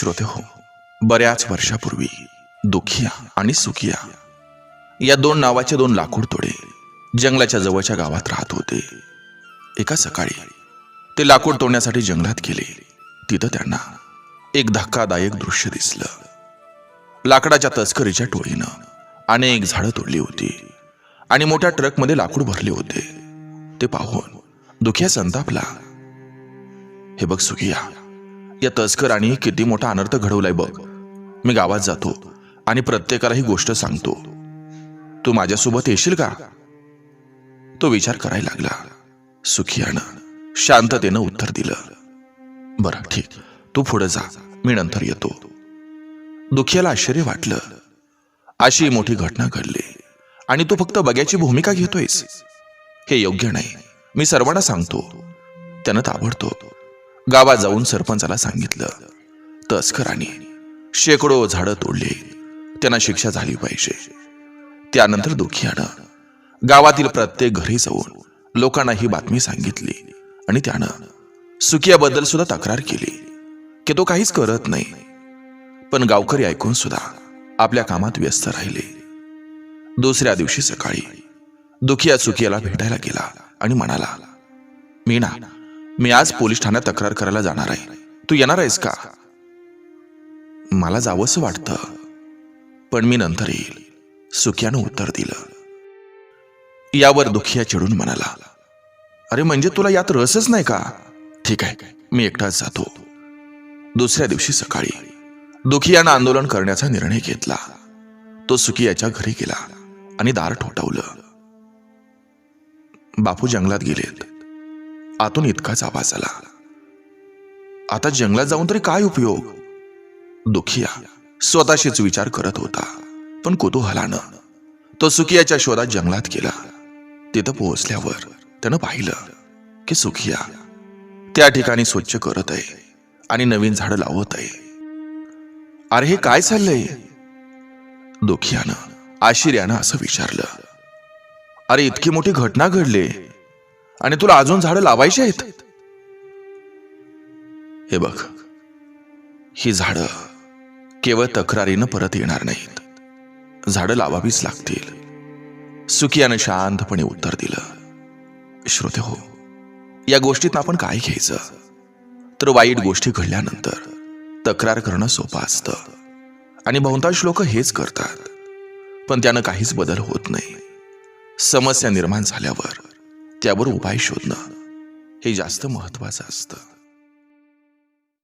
श्रोते हो बऱ्याच वर्षापूर्वी दुखिया आणि सुखिया या दोन नावाचे दोन लाकूड तोडे जंगलाच्या जवळच्या गावात राहत होते. एका सकाळी ते लाकूड तोडण्यासाठी जंगलात गेले. तिथं त्यांना एक धक्कादायक दृश्य दिसलं. लाकडाच्या तस्करीच्या टोळीनं अनेक झाडं तोडली होती आणि मोठ्या ट्रकमध्ये लाकूड भरले होते. ते पाहून दुखिया संतापला हे बघ सुखिया या तस्करांनी किती मोठा अनर्थ घडवलाय बघ. मी गावात जातो आणि प्रत्येकाला ही गोष्ट सांगतो. तू माझ्यासोबत येशील का? तो विचार करायला लागला. सुखियानं शांततेनं उत्तर दिलं. बरं ठीक. तू पुढे जा. मी नंतर येतो. दुखियाला आश्चर्य वाटलं. अशी मोठी घटना घडली. आणि तू फक्त बघ्याची भूमिका घेतोयस. हे योग्य नाही. मी सर्वांना सांगतो. त्यानं ताबडतोब गावात जाऊन सरपंचाला सांगितलं. तस्करांनी शेकडो झाडं तोडले. त्यांना शिक्षा झाली पाहिजे. त्यानंतर दुखियानं गावातील प्रत्येक घरी जाऊन लोकांना ही बातमी सांगितली आणि त्यानं सुकियाबद्दल सुद्धा तक्रार केली की तो काहीच करत नाही. पण गावकरी ऐकून सुद्धा आपल्या कामात व्यस्त राहिले. दुसऱ्या दिवशी सकाळी दुखिया सुखियाला भेटायला गेला आणि म्हणाला मी ना मी आज पोलीस ठाण्यात तक्रार करायला जाणार आहे. तू येणार आहेस का? मला जावंसं वाटतं पण मी नंतर येईल. सुख्यानं उत्तर दिलं. यावर दुखिया चिडून म्हणाला अरे म्हणजे तुला यात रसच नाही का? ठीक आहे मी एकटाच जातो. दुसऱ्या दिवशी सकाळी दुखियानं आंदोलन करण्याचा निर्णय घेतला. तो सुकियाच्या घरी गेला आणि दार ठोठावलं. बापू जंगलात गेलेत. आतून इतकाच आवाज आला. आता जंगलात जाऊन तरी काय उपयोग? दुखिया. स्वतःशीच विचार करत होता पण कुतूहलानं. तो सुखियाच्या शोधात जंगलात गेला. तिथं पोहोचल्यावर त्यानं पाहिलं की सुखिया त्या ठिकाणी स्वच्छ करत आहे आणि नवीन झाडं लावत आहे. अरे हे काय चाललंय? दुखियानं आशिर्यानं असं विचारलं. अरे इतकी मोठी घटना घडली. आणि तुला अजून झाडं लावायची आहेत? हे बघ ही झाडं केवळ तक्रारीनं परत येणार नाहीत. झाडं लावावीच लागतील. सुकियानं शांतपणे उत्तर दिलं. श्रोते हो या गोष्टीत आपण काय घ्यायचं? तर वाईट गोष्टी घडल्यानंतर तक्रार करणं सोपं असतं. आणि बहुतांश लोक हेच करतात. पण त्यानं काहीच बदल होत नाही. समस्या निर्माण झाल्यावर त्यावर उपाय शोधणं हे जास्त महत्वाचं असतं.